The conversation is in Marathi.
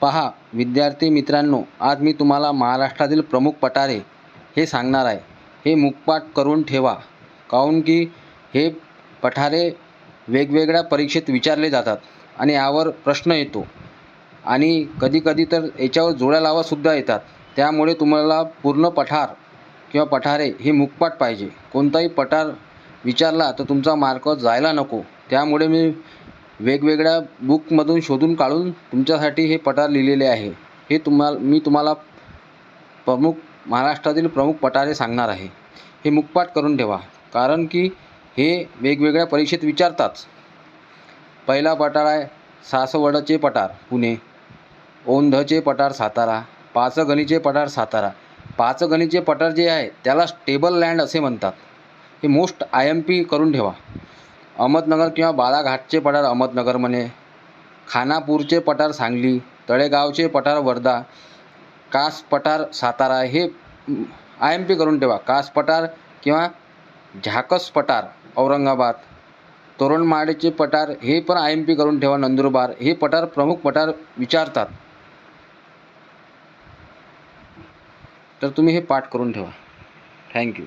पहा विद्यार्थी मित्रांनो आज मी तुम्हाला महाराष्ट्रातील प्रमुख पठारे हे सांगणार आहे. हे मुखपाठ करून ठेवा काहून की हे पठारे वेगवेगळ्या परीक्षेत विचारले जातात आणि यावर प्रश्न येतो. आणि कधीकधी तर याच्यावर जोड्या लावासुद्धा येतात. त्यामुळे तुम्हाला पूर्ण पठार किंवा पठारे हे मुखपाठ पाहिजे. कोणताही पठार विचारला तर तुमचा मार्क जायला नको. त्यामुळे मी वेगवेगळ्या बुकमधून शोधून काढून तुमच्यासाठी हे पठार लिहिलेले आहे. हे तुम्हाला मी तुम्हाला प्रमुख महाराष्ट्रातील प्रमुख पठारे सांगणार आहे. हे मुखपाठ करून ठेवा. कारण की हे वेगवेगळ्या परीक्षेत विचारताच. पहिला पठार आहे सासवडचे पठार पुणे. औंधचे पठार सातारा. पाचगणीचे पठार सातारा. पाचगणीचे पठार जे आहे त्याला स्टेबल लँड असे म्हणतात. हे मोस्ट आय एम पी करून ठेवा. अहमदनगर किंवा बाळाघाटचे पठार अहमदनगरमध्ये खानापूरचे पठार सांगली तळेगावचे पठार वर्धा कास पठार सातारा हे आय एम पी करून ठेवा. कास पठार किंवा झाकस पठार औरंगाबाद तोरणमाळेचे पठार हे पण आय एम पी करून ठेवा नंदुरबार. हे पठार प्रमुख पठार विचारतात. तर तुम्ही हे पाठ करून ठेवा. थँक्यू